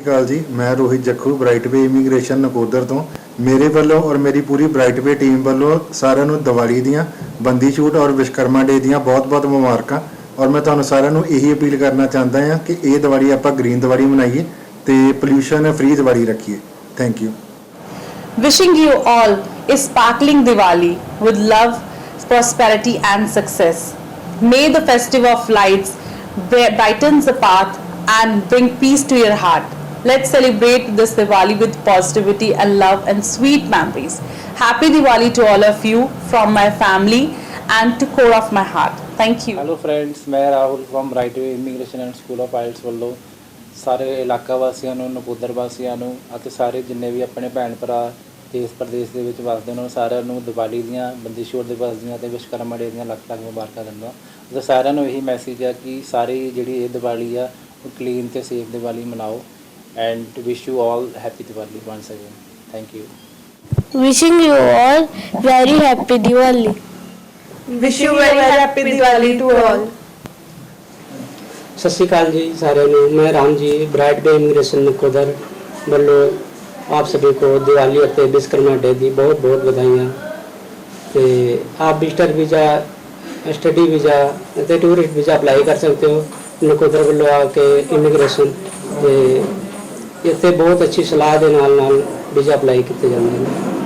ਅਕਾਲ ਜੀ ਮੈਂ Rohit Jakhu Brightway immigration Nakodar ਤੋਂ ਮੇਰੇ ਵੱਲੋਂ ਔਰ ਮੇਰੀ ਪੂਰੀ ਬ੍ਰਾਈਟਵੇ ਟੀਮ ਵੱਲੋਂ ਸਾਰਿਆਂ ਨੂੰ ਦੀਵਾਲੀ ਦੀਆਂ ਬੰਦੀ ਛੂਟ ਔਰ ਵਿਸ਼ਕਰਮਾ ਡੇ ਦੀਆਂ ਬਹੁਤ-ਬਹੁਤ ਮੁਬਾਰਕਾਂ ਔਰ ਮੈਂ ਤੁਹਾਨੂੰ ਸਾਰਿਆਂ ਨੂੰ ਇਹੀ ਅਪੀਲ ਕਰਨਾ ਚਾਹੁੰਦਾ ਹਾਂ ਕਿ ਇਹ ਦੀਵਾਲੀ ਆਪਾਂ ਗ੍ਰੀਨ ਦੀਵਾਲੀ ਮਨਾਈਏ ਤੇ ਪੋਲਿਊਸ਼ਨ ਫ੍ਰੀ ਦੀਵਾਲੀ ਰੱਖੀਏ thank you Wishing you all a sparkling Diwali with love, prosperity, and success. May the festive of lights bri- brightens the path and bring peace to your heart. Let's celebrate this Diwali with positivity and love and sweet memories. Happy Diwali to all of you from my family and to core of my heart. Thank you. Hello friends ਮੈਂ Rahul firm Rightway immigration and school of IELTS ਵੱਲੋਂ ਸਾਰੇ ਇਲਾਕਾ ਵਾਸੀਆਂ ਨੂੰ, ਨਕੋਦਰ ਵਾਸੀਆਂ ਨੂੰ ਅਤੇ ਸਾਰੇ ਜਿੰਨੇ ਵੀ ਆਪਣੇ ਭੈਣ ਭਰਾ ਦੇਸ਼ ਪ੍ਰਦੇਸ਼ ਦੇ ਵਿੱਚ ਵਸਦੇ ਨੇ ਉਹਨਾਂ ਸਾਰਿਆਂ ਨੂੰ ਦੀਵਾਲੀ ਦੀਆਂ ਬੰਦੀਸ਼ੋਰ ਦਿਵਸ ਦੀਆਂ ਤੇ ਵਿਸ਼ਕਰਮਾ ਡੇ ਦੀਆਂ ਲੱਖ ਲੱਖ ਮੁਬਾਰਕਾਂ ਦਿੰਦਾ ਤੇ ਸਾਰਿਆਂ ਨੂੰ ਇਹੀ ਮੈਸੇਜ ਆ ਕਿ ਸਾਰੀ ਜਿਹੜੀ ਇਹ ਦੀਵਾਲੀ ਆ, ਉਹ ਕਲੀਨ ਤੇ ਸੇਫ ਦੀਵਾਲੀ ਮਨਾਓ and wish you all happy Diwali once again thank you Wishing you all very happy Diwali. Wish you very happy Diwali to all. ਸਤਿ ਸ਼੍ਰੀ ਅਕਾਲ ਜੀ ਸਾਰਿਆਂ ਨੂੰ। ਮੈਂ ਰਾਮ ਜੀ ਬ੍ਰਾਈਟ ਵੇ ਇਮੀਗ੍ਰੇਸ਼ਨ ਨਕੋਦਰ ਵੱਲੋਂ ਆਪ ਸਭੀ ਕੋ ਦੀਵਾਲੀ ਅਤੇ ਵਿਸ਼ਕਰਮਾ ਡੇ ਦੀ ਬਹੁਤ ਬਹੁਤ ਵਧਾਈਆਂ। ਤੇ ਆਪ ਵਿਜ਼ਟਰ ਵੀਜ਼ਾ ਸਟੱਡੀ ਵੀਜ਼ਾ ਅਤੇ ਟੂਰਿਸਟ ਵੀਜ਼ਾ ਅਪਲਾਈ ਕਰ ਸਕਦੇ ਹੋ। ਨਕੋਦਰ ਵੱਲੋਂ ਆ ਕੇ ਇਮੀਗ੍ਰੇਸ਼ਨ ਤੇ ਇੱਥੇ ਬਹੁਤ ਅੱਛੀ ਸਲਾਹ ਦੇ ਨਾਲ ਨਾਲ ਵੀਜ਼ਾ ਅਪਲਾਈ ਕੀਤੇ ਜਾਂਦੇ ਨੇ।